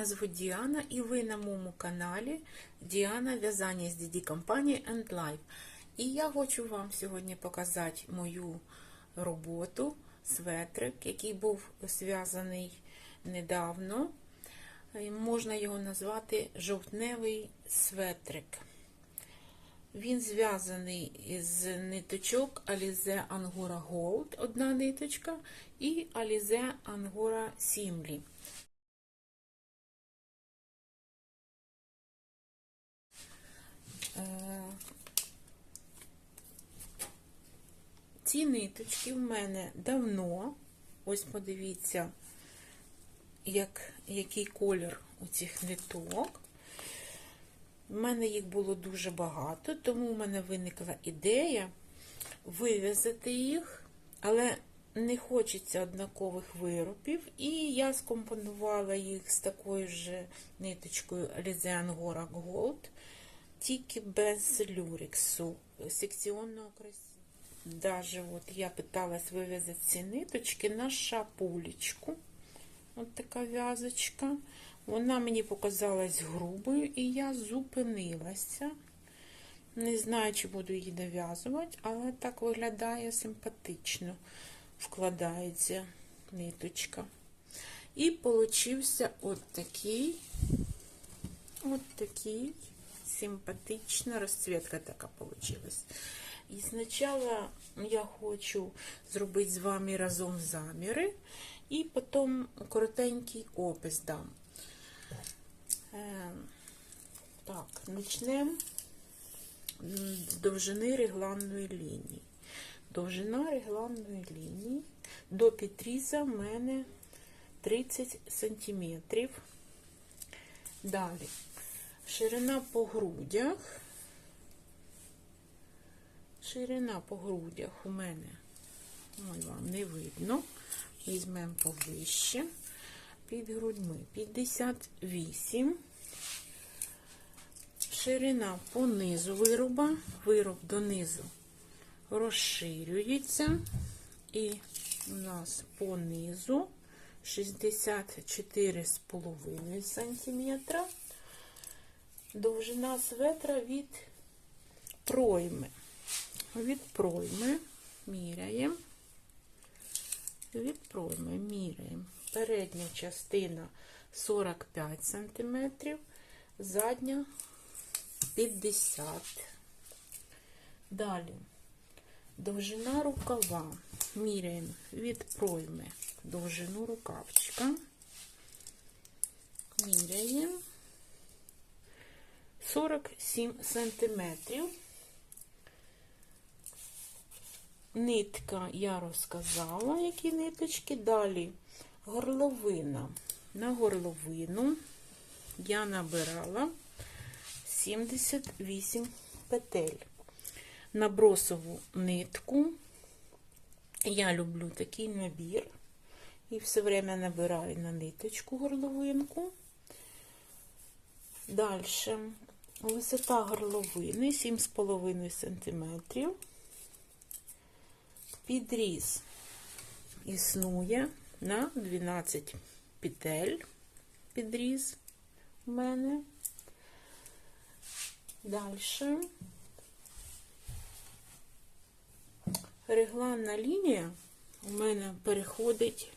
Мене звуть Діана і ви на моєму каналі Діана В'язання з DD компанії and Life. І я хочу вам сьогодні показати мою роботу, светрик, який був зв'язаний недавно. Можна його назвати жовтневий светрик. Він зв'язаний із ниточок Alize Angora Gold, одна ниточка, і Alize Angora Simli. Ці ниточки в мене давно, ось подивіться, як, який колір у цих ниток. У мене їх було дуже багато, тому в мене виникла ідея вив'язати їх, але не хочеться однакових виробів. І я скомпонувала їх з такою ж ниточкою Alize Angora Gold, тільки без люрексу, секціонного красивого. Даже от я питалась вив'язати ці ниточки на шапулечку. От така в'язочка. Вона мені показалась грубою, і я зупинилася. Не знаю, чи буду її дов'язувати, але так виглядає симпатично, вкладається ниточка. І получився от такий, от такий симпатична розцвітка така получилась. І спочатку я хочу зробити з вами разом заміри, і потім коротенький опис дам. Так, почнемо довжини регланної лінії. Довжина регланної лінії до підріза в мене 30 см. Далі ширина по грудях. Ширина по грудях у мене, ой, вам не видно, візьмемо повище під грудьми 58. Ширина по низу вироба, вироб донизу розширюється, і у нас по низу 64,5 см. Довжина светра від пройми. Від пройми міряємо. Від пройми міряємо. Передня частина 45 см, задня 50. Далі довжина рукава. Міряємо від пройми довжину рукавчика. Міряємо 47 сантиметрів. Нитка я розказала, які ниточки. Далі горловина. На горловину я набирала 78 петель. На бросову нитку. Я люблю такий набір. І все время набираю на ниточку горловинку. Далі висота горловини 7,5 см. Підріз існує на 12 петель. Підріз у мене. Далі. Регланна лінія у мене переходить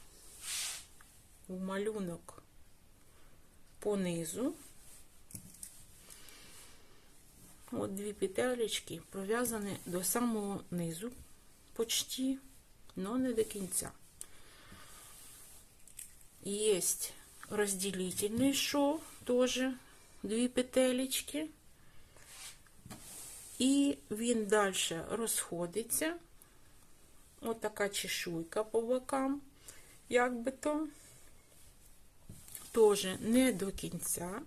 в малюнок по низу. От дві петелечки пров'язані до самого низу, почти, но не до кінця. Есть разделительный шов, тоже дві петелечки. І він далі розходиться. Ось така чешуйка по бокам, як би то. Теж не до кінця.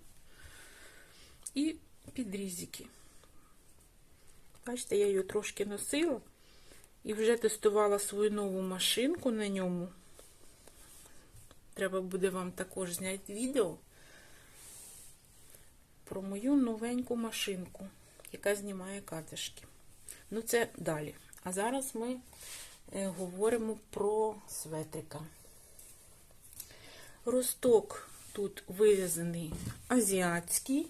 І підрізики. Бачите, я її трошки носила і вже тестувала свою нову машинку на ньому. Треба буде вам також зняти відео про мою новеньку машинку, яка знімає катишки. Ну, це далі. А зараз ми говоримо про светрика. Росток тут вив'язаний азіатський.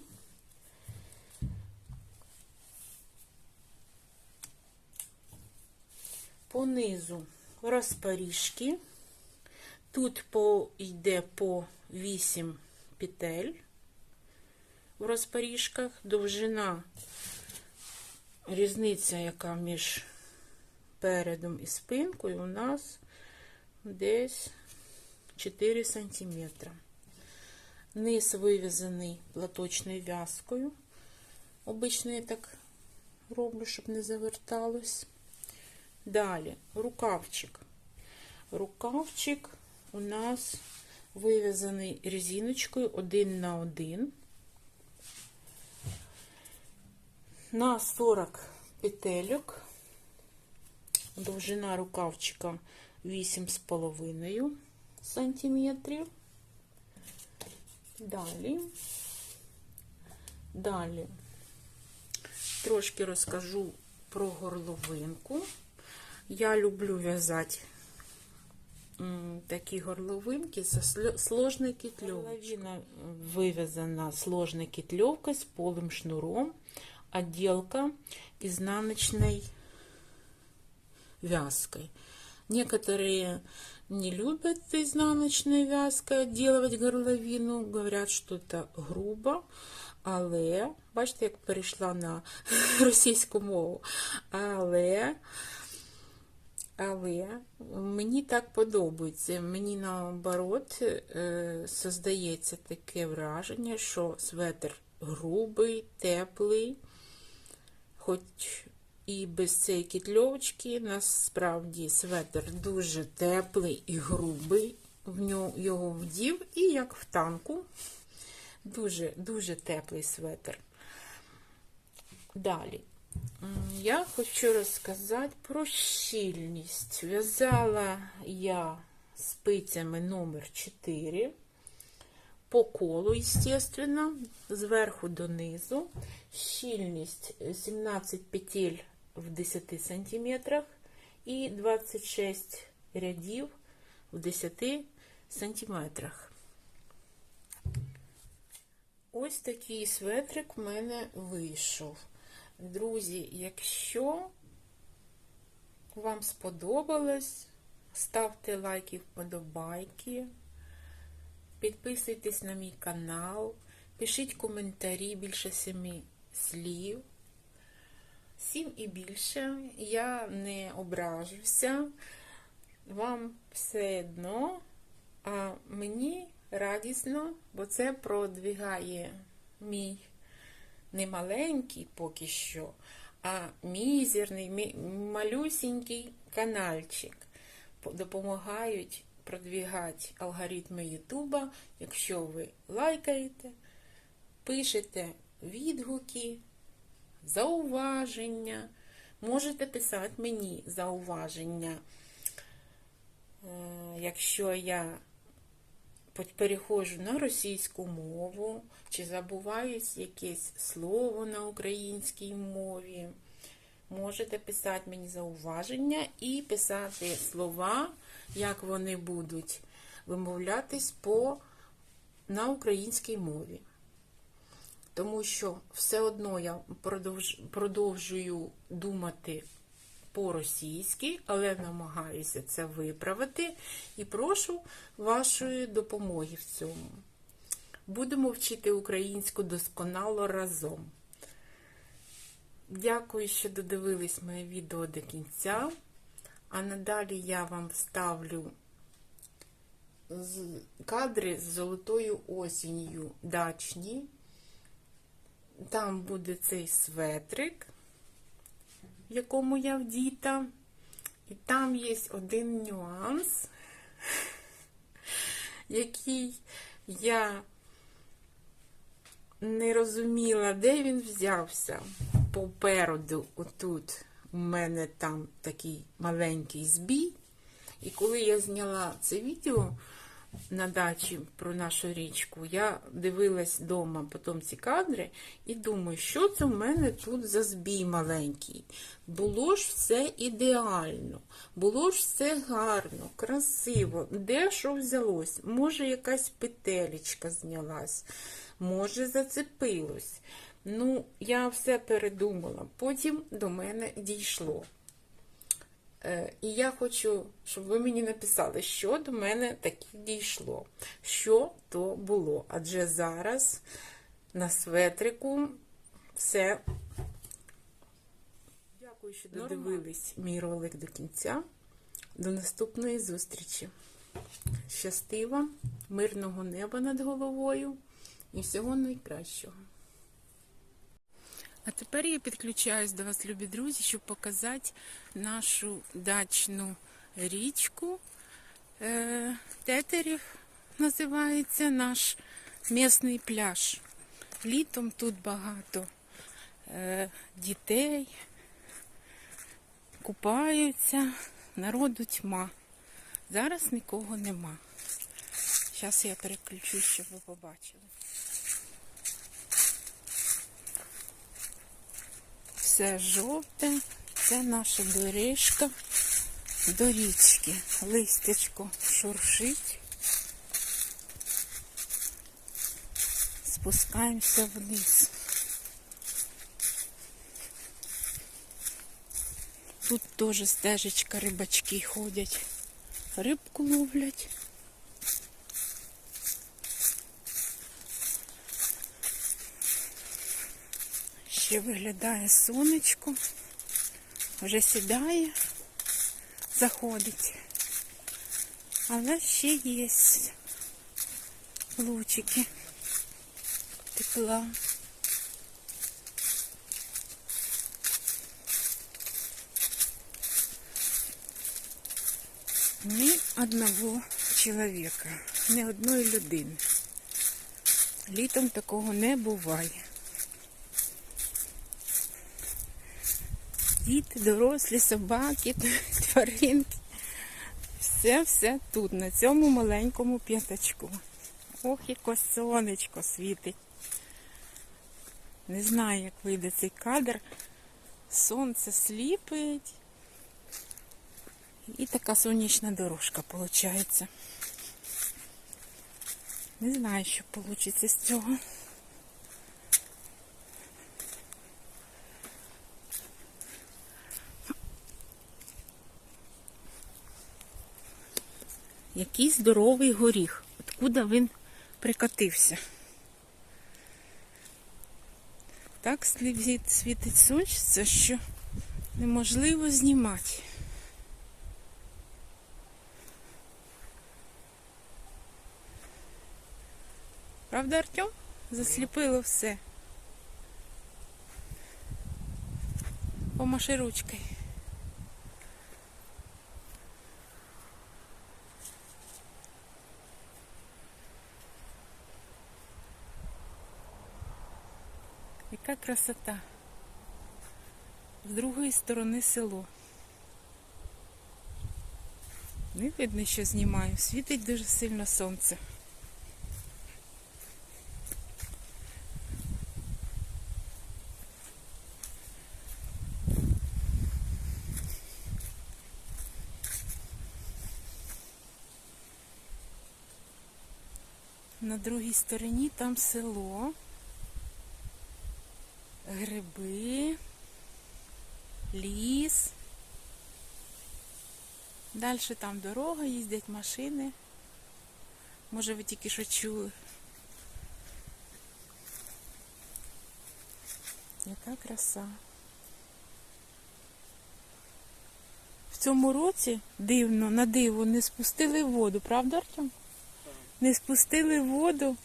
Понизу розпоріжки. Тут по, йде по 8 петель в розпоріжках. Довжина, різниця, яка між передом і спинкою, у нас десь 4 см. Низ вив'язаний платочною в'язкою. Обично я так роблю, щоб не заверталось. Далі рукавчик. Рукавчик у нас вив'язаний резиночкою один на один. На 40 петельок. Довжина рукавчика 8,5 сантиметрів. Далі. Далі трошки розкажу про горловинку. Я люблю в'язати такі горловинки со сложной китлевкой. Горловина вывязана сложной китлевкой с полым шнуром, отделка изнаночной вязкой. Некоторые не любят изнаночной вязкой отделывать горловину, говорят, что это грубо. Але, бачите, як перейшла на російську мову. Але але мені так подобається. Мені наоборот е, создається таке враження, що светр грубий, теплий, хоч і без цієї кітльовочки, насправді светр дуже теплий і грубий. В нього його вдів, і як в танку, дуже дуже теплий светр. Далі. Я хочу розказати про щільність. В'язала я спицями номер 4 по колу, естественно, зверху донизу. Щільність 17 петель в 10 сантиметрах і 26 рядів в 10 сантиметрах. Ось такий светрик в мене вийшов. Друзі, якщо вам сподобалось, ставте лайки, вподобайки, підписуйтесь на мій канал, пишіть коментарі більше семи слів. Сім і більше. Я не ображуся. Вам все одно, а мені радісно, бо це продвігає мій не маленький поки що, а мізерний, малюсінький каналчик. Допомагають продвігати алгоритми Ютуба, якщо ви лайкаєте, пишете відгуки, зауваження. Можете писати мені зауваження, е, якщо я переходжу на російську мову, чи забуваюсь якесь слово на українській мові. Можете писати мені зауваження і писати слова, як вони будуть вимовлятись по, на українській мові. Тому що все одно я продовж, продовжую думати по-російськи, але намагаюся це виправити і прошу вашої допомоги в цьому. Будемо вчити українську досконало разом. Дякую, що додивились моє відео до кінця. А надалі я вам вставлю кадри з золотою осінню дачні. Там буде цей светрик в якому я вдіта. І там є один нюанс, який я не розуміла, де він взявся. Попереду, отут, у мене там такий маленький збій. І коли я зняла це відео, на дачі про нашу річку, я дивилась вдома потім ці кадри і думаю, що це в мене тут за збій маленький. Було ж все ідеально, було ж все гарно, красиво. Де що взялось? Може, якась петелечка знялась, може, зацепилось. Ну, я все передумала. Потім до мене дійшло. Е, І я хочу, щоб ви мені написали, що до мене таке дійшло. Що то було. Адже зараз на светрику все. Дякую, що додивились мій ролик до кінця. До наступної зустрічі. Щасти вам, мирного неба над головою і всього найкращого. А тепер я підключаюсь до вас, любі друзі, щоб показати нашу дачну річку. Е, Тетерів називається наш місний пляж. Літом тут багато е, дітей купаються, народу тьма. Зараз нікого нема. Зараз я переключусь, щоб ви побачили. Все жовте, це наша доріжка до річки. Листячко шуршить. Спускаємося вниз. Тут теж стежечка, рибачки ходять, рибку ловлять. Ще виглядає сонечко, вже сідає, заходить. Але ще є лучики тепла. Ни одного чоловіка, ні одної людини. Літом такого не буває. Діти, дорослі, собаки, тваринки. Все-все тут, на цьому маленькому п'ятачку. Ох, яке сонечко світить. Не знаю, як вийде цей кадр. Сонце сліпить. І така сонячна дорожка виходить. Не знаю, що вийде з цього. Який здоровий горіх. Откуда він прикатився? Так світить сонце, що неможливо знімати. Правда, Артем? Засліпило все. Помаши ручкою. Яка красота. З другої сторони село. Не видно, що знімаю. Світить дуже сильно сонце. На другій стороні там село, гриби, ліс. Далі там дорога, їздять машини. Може ви тільки що чули. Яка краса. В цьому році дивно, на диво не спустили воду, правда, Артем? Не спустили воду.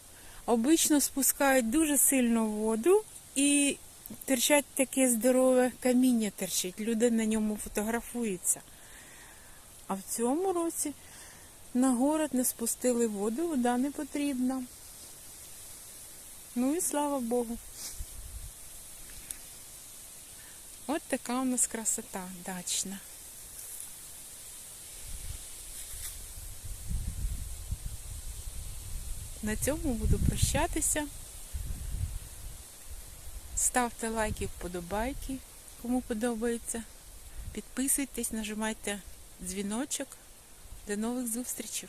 Обично спускають дуже сильно воду і терчать таке здорове каміння терчить. Люди на ньому фотографуються. А в цьому році на город не спустили воду, вода не потрібна. Ну і слава Богу. От така у нас красота дачна. на цьому буду прощатися. Ставте лайки, вподобайки, кому подобається. Підписуйтесь, нажимайте дзвіночок. До нових зустрічей!